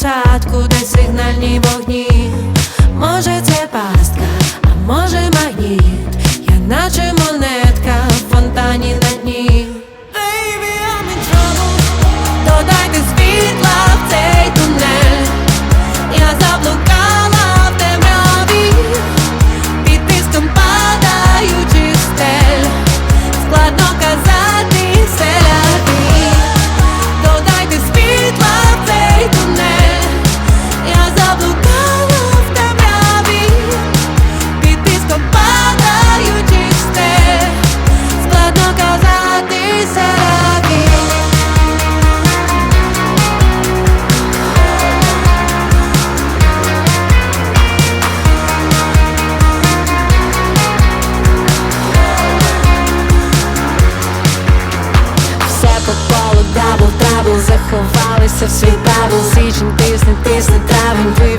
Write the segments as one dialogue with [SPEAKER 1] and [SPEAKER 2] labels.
[SPEAKER 1] посадку, де сигнальні вогні. Тисне травень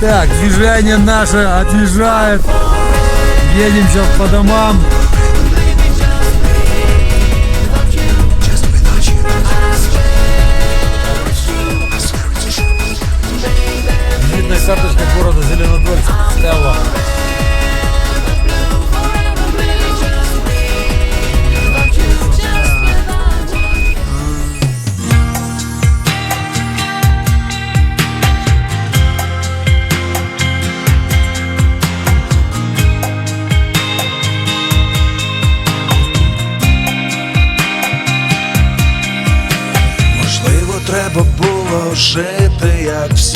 [SPEAKER 2] Так, движение наше отъезжает. Едем сейчас по домам. Визитная карточка города Зеленодольск. Стелла.
[SPEAKER 3] Можливо, треба було жити, як всі,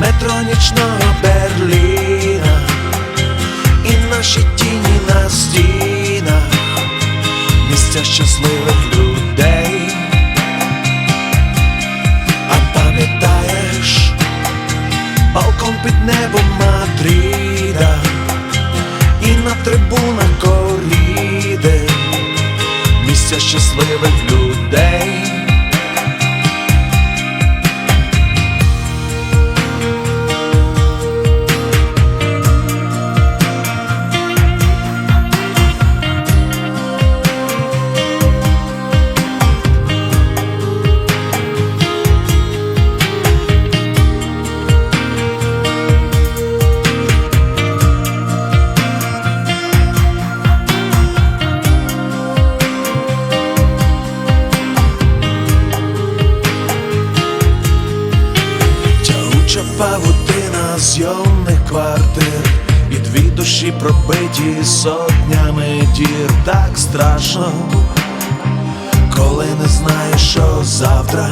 [SPEAKER 3] Метро нічного Берліна і наші тіні на стінах, місця щасливих людей. А пам'ятаєш балкон під небом Мадріда і на трибунах коріди, місця щасливих людей. Павутина зйомних квартир І дві душі пробиті сотнями дір Так страшно, коли не знаєш, що завтра.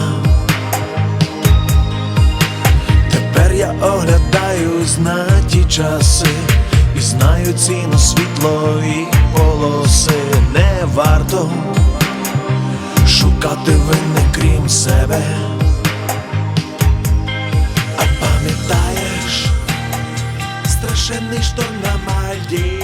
[SPEAKER 3] Тепер я оглядаюсь на ті часи І знаю ціну світлої полоси Не варто шукати винних крім себе. Пам'ятаєш страшенний на Мальдівах